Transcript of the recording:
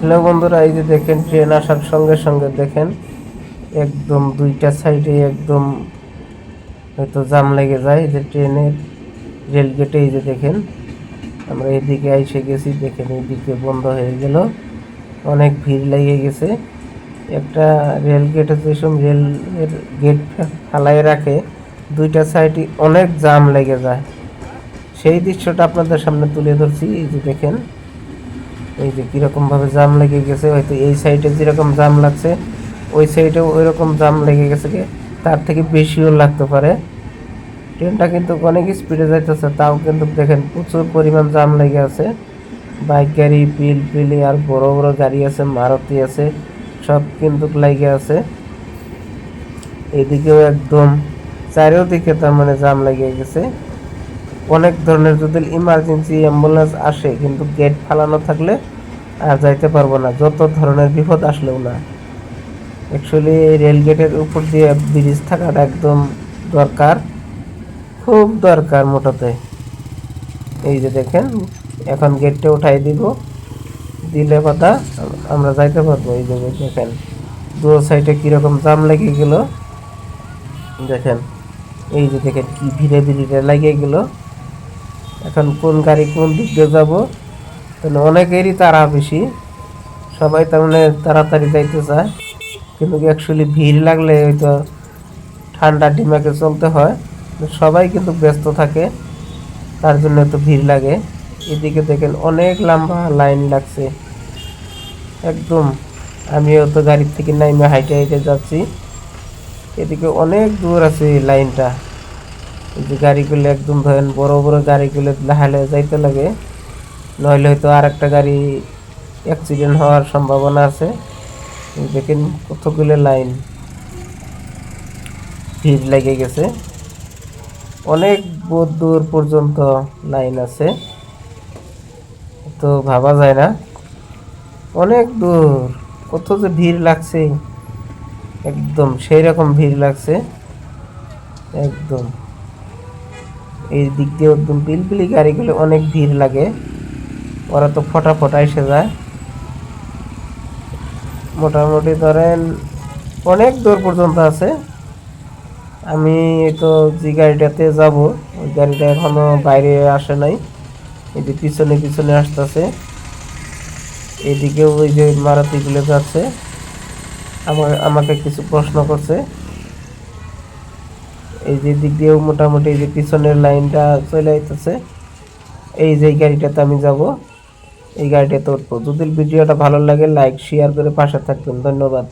Hello বন্ধুরা, এই যে দেখেন, ট্রেন আসার সঙ্গে সঙ্গে দেখেন, একদম দুইটা সাইডে একদম হয়তো জাম লেগে যায় এই যে ট্রেনের রেল গেটে, এই যে দেখেন, আমরা এদিকে এসে গেছি, দেখেন এইদিকে বন্ধ হয়ে গেল, অনেক ভিড় লেগে গেছে। একটা রেল গেটে যেসব রেলের গেট ফালাই রাখে, দুইটা সাইডে অনেক জাম লেগে যায়। সেই দৃশ্যটা আপনাদের সামনে তুলে ধরছি, এই যে দেখেন এই যে কীরকম ভাবে জাম লেগে গেছে, হয়তো এই সাইডে যেরকম জাম লাগছে, ওই সাইডে ওই রকম জাম লেগে গেছে তার থেকে বেশিও লাগতে পারে। ট্রেনটা কিন্তু অনেক স্পিডে যাইতেছে, তাও কিন্তু দেখেন প্রচুর পরিমাণ জাম লেগে আছে। বাইক, গাড়ি পিল পিলি আর বড় বড় গাড়ি আছে, মারুতি আছে, সব কিন্তু লেগে আছে। এদিকেও একদম চারিদিকে তার মানে জাম লেগে গেছে। অনেক ধরনের যদি ইমার্জেন্সি অ্যাম্বুলেন্স আসে, কিন্তু গেট ফালানো থাকলে আর যাইতে পারব না। যত ধরনের বিপদ আসলেও না। অ্যাকচুয়ালি রেল গেটের উপর দিয়ে ব্রিজ থাকাটা একদম দরকার। খুব দরকার মোটাতে। এই যে দেখেন, এখন গেটটা উঠাই দিব। দিলে কথা, আমরা যাইতে পারব। এই যে দেখেন দু সাইডে কীরকম জাম লেগে গেল। দেখেন, এই যে দেখেন, কি ভিড়ে ভিড়ে লাগিয়ে গেল। এখন কোন গাড়ি কোন দিক দিয়ে যাব? তাহলে অনেকেরই তারা বেশি। সবাই তার মানে তাড়াতাড়ি যাইতে চায়। কিন্তু অ্যাকচুয়ালি ভিড় লাগলে হয়তো ঠান্ডা ডিমাকে চলতে হয়। সবাই কিন্তু ব্যস্ত থাকে, তার জন্য তো ভিড় লাগে। এদিকে দেখেন অনেক লম্বা লাইন লাগছে। একদম আমিও তো গাড়ির থেকে নাইমে হাইটে হাইটে যাচ্ছি। এদিকে অনেক দূর আছে লাইনটা। যে গাড়িগুলো একদম ধরেন বড় বড় গাড়িগুলো লাহালে যাইতে লাগে, নইলে হয়তো আর একটা গাড়ি অ্যাক্সিডেন্ট হওয়ার সম্ভাবনা আছে। দেখেন কতগুলো লাইন ভিড় লেগে গেছে। অনেক দূর পর্যন্ত লাইন আছে। তো ভাবা যায় না। অনেক দূর, কত যে ভিড় লাগছে। একদম সেই রকম ভিড় লাগছে। একদম। এই দিক দিয়ে একদম পিলপিলি গাড়িগুলো অনেক ভিড় লাগে। ওরা তো ফটাফটা এসে যায়। মোটামুটি ধরেন অনেক দূর পর্যন্ত আছে। আমি তো যে গাড়িটাতে যাব, ওই গাড়িটা এখনও বাইরে আসে নাই। এই যে পিছনে পিছনে আসতেছে। এদিকেও ওই যে মারুতিগুলো যাচ্ছে। আমার, আমাকে কিছু প্রশ্ন করছে। এই যে দিক দিয়েও মোটামুটি এই যে পিছনের লাইনটা চলে আইতেছে, এই যে গাড়িটাতে আমি যাব, এই গাড়িটাতে উঠবো। যদি ভিডিওটা ভালো লাগে লাইক শেয়ার করে পাশে থাকবেন। ধন্যবাদ।